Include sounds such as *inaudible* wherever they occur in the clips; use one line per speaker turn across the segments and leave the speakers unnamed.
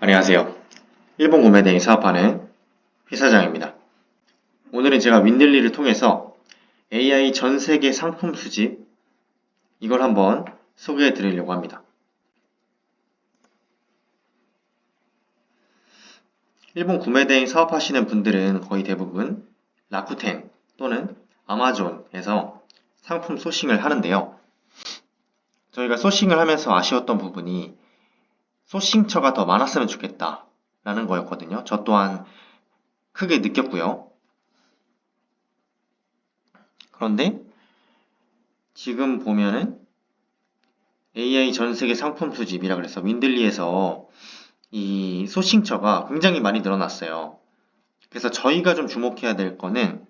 안녕하세요. 일본 구매대행 사업하는 회사장입니다. 오늘은 제가 윈들리를 통해서 AI 전 세계 상품 수집 이걸 한번 소개해 드리려고 합니다. 일본 구매대행 사업하시는 분들은 거의 대부분 라쿠텐 또는 아마존에서 상품 소싱을 하는데요. 저희가 소싱을 하면서 아쉬웠던 부분이 소싱처가 더 많았으면 좋겠다 라는 거였거든요. 저 또한 크게 느꼈고요. 그런데 지금 보면은 AI 전 세계 상품 수집이라 그래서 윈들리에서 이 소싱처가 굉장히 많이 늘어났어요. 그래서 저희가 좀 주목해야 될 거는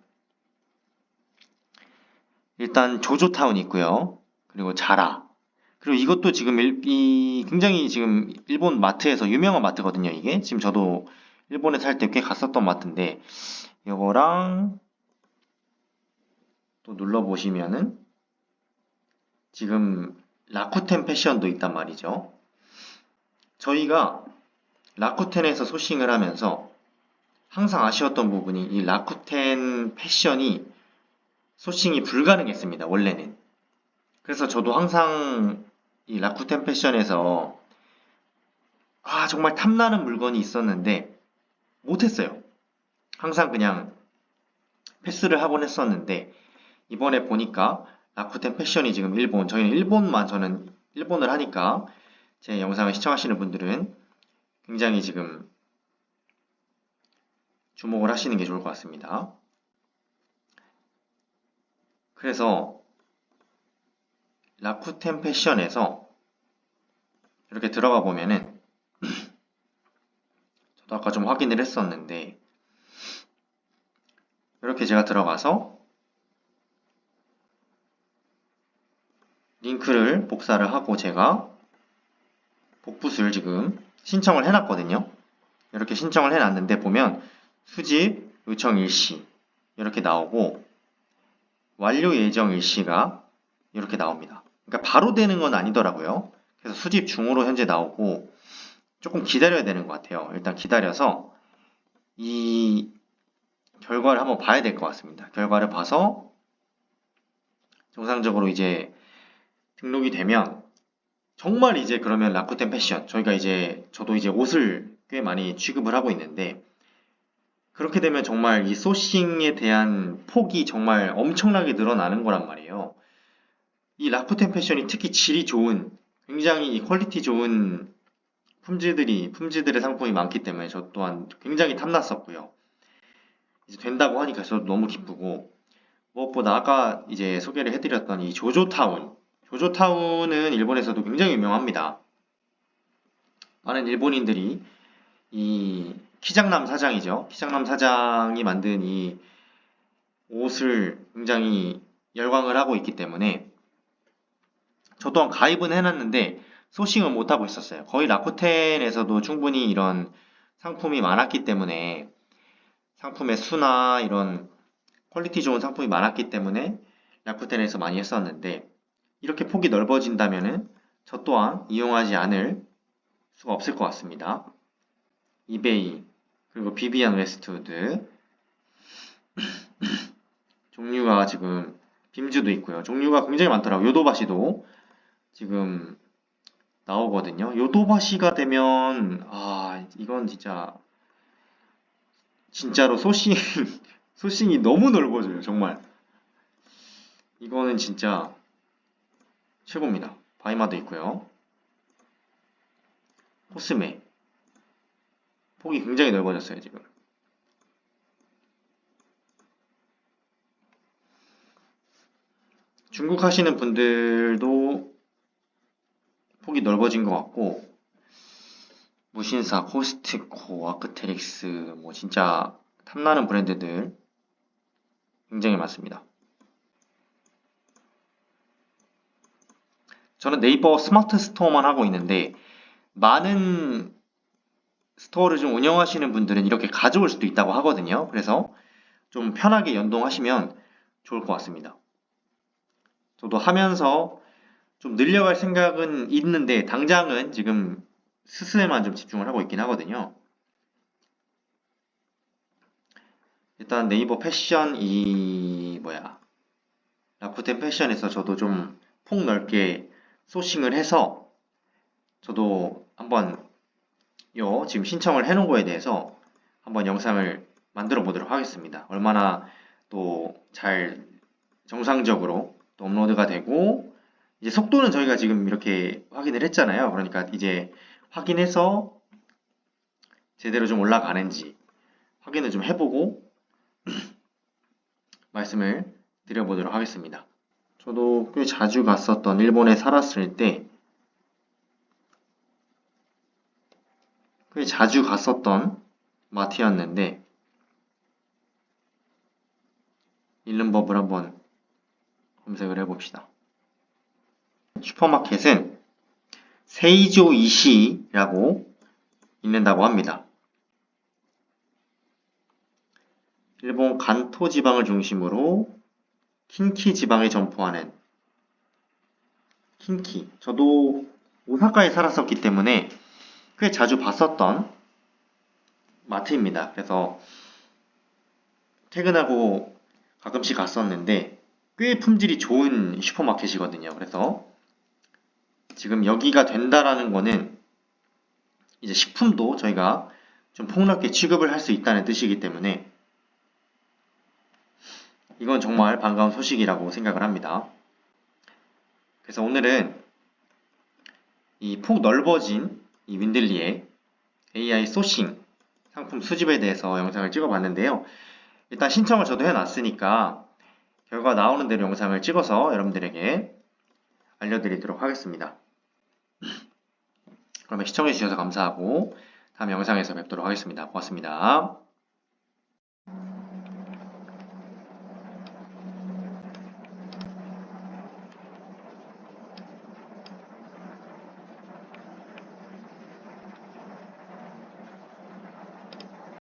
일단 조조타운 있고요. 그리고 자라. 그리고 이것도 지금 일, 이 굉장히 지금 일본 마트에서 유명한 마트거든요. 이게 지금 저도 일본에 살 때 꽤 갔었던 마트인데 이거랑 또 눌러 보시면은 지금 라쿠텐 패션도 있단 말이죠. 저희가 라쿠텐에서 소싱을 하면서 항상 아쉬웠던 부분이 이 라쿠텐 패션이 소싱이 불가능했습니다. 원래는. 그래서 저도 항상 이 라쿠텐 패션에서 아 정말 탐나는 물건이 있었는데 못했어요. 항상 그냥 패스를 하곤 했었는데 이번에 보니까 라쿠텐 패션이 지금 일본 저희는 일본만 저는 일본을 하니까 제 영상을 시청하시는 분들은 굉장히 지금 주목을 하시는 게 좋을 것 같습니다. 그래서 라쿠텐 패션에서 이렇게 들어가 보면은 *clears throat* 저도 아까 좀 확인을 했었는데 이렇게 제가 들어가서 링크를 복사를 하고 제가 복붙을 지금 신청을 해놨거든요. 이렇게 신청을 해놨는데 보면 수집 요청 일시 이렇게 나오고 완료 예정 일시가 이렇게 나옵니다. 그러니까 바로 되는 건 아니더라고요. 그래서 수집 중으로 현재 나오고 조금 기다려야 되는 것 같아요. 일단 기다려서 이 결과를 한번 봐야 될 것 같습니다. 결과를 봐서 정상적으로 이제 등록이 되면 정말 이제 그러면 라쿠텐 패션 저희가 이제 저도 이제 옷을 꽤 많이 취급을 하고 있는데 그렇게 되면 정말 이 소싱에 대한 폭이 정말 엄청나게 늘어나는 거란 말이에요. 이 라쿠텐 패션이 특히 질이 좋은 굉장히 이 퀄리티 좋은 품질들이 품질들의 상품이 많기 때문에 저 또한 굉장히 탐났었고요. 이제 된다고 하니까 저도 너무 기쁘고 무엇보다 아까 이제 소개를 해드렸던 이 조조타운 조조타운은 일본에서도 굉장히 유명합니다. 많은 일본인들이 이 키장남 사장이죠. 키장남 사장이 만든 이 옷을 굉장히 열광을 하고 있기 때문에 저 또한 가입은 해놨는데 소싱을 못하고 있었어요. 거의 라쿠텐에서도 충분히 이런 상품이 많았기 때문에 상품의 수나 이런 퀄리티 좋은 상품이 많았기 때문에 라쿠텐에서 많이 했었는데 이렇게 폭이 넓어진다면은 저 또한 이용하지 않을 수가 없을 것 같습니다. 이베이 그리고 비비안 웨스트우드 *clears throat* 종류가 지금 빔즈도 있고요. 종류가 굉장히 많더라고요. 요도바시도 지금 나오거든요. 요도바시가 되면 아 이건 진짜 진짜로 소싱 *laughs* 소싱이 너무 넓어져요. 정말 이거는 진짜 최고입니다. 바이마도 있고요. 코스메 폭이 굉장히 넓어졌어요 지금. 중국 하시는 분들도 폭이 넓어진 것 같고 무신사, 코스트코, 아크테릭스 뭐 진짜 탐나는 브랜드들 굉장히 많습니다. 저는 네이버 스마트 스토어만 하고 있는데 많은 스토어를 좀 운영하시는 분들은 이렇게 가져올 수도 있다고 하거든요. 그래서 좀 편하게 연동하시면 좋을 것 같습니다. 저도 하면서 좀 늘려갈 생각은 있는데 당장은 지금 스스에만 좀 집중을 하고 있긴 하거든요. 일단 네이버 패션 이 뭐야 라쿠텐 패션에서 저도 좀 폭 넓게 소싱을 해서 저도 한번 요 지금 신청을 해놓은 거에 대해서 한번 영상을 만들어 보도록 하겠습니다. 얼마나 또 잘 정상적으로 또 업로드가 되고 이제 속도는 저희가 지금 이렇게 확인을 했잖아요. 그러니까 이제 확인해서 제대로 좀 올라가는지 확인을 좀 해보고 *clears throat* 말씀을 드려보도록 하겠습니다. 저도 꽤 자주 갔었던 일본에 살았을 때 꽤 자주 갔었던 마트였는데 읽는 법을 한번 검색을 해봅시다. 슈퍼마켓은 세이조 이시라고 읽는다고 합니다. 일본 간토 지방을 중심으로 킨키 지방에 점포하는 킨키. 저도 오사카에 살았었기 때문에 꽤 자주 봤었던 마트입니다. 그래서 퇴근하고 가끔씩 갔었는데 꽤 품질이 좋은 슈퍼마켓이거든요. 그래서 지금 여기가 된다라는 거는 이제 식품도 저희가 좀 폭넓게 취급을 할 수 있다는 뜻이기 때문에 이건 정말 반가운 소식이라고 생각을 합니다. 그래서 오늘은 이 폭 넓어진 이 윈들리의 AI 소싱 상품 수집에 대해서 영상을 찍어봤는데요. 일단 신청을 저도 해놨으니까 결과 나오는 대로 영상을 찍어서 여러분들에게 알려드리도록 하겠습니다. 그러면 시청해주셔서 감사하고 다음 영상에서 뵙도록 하겠습니다. 고맙습니다.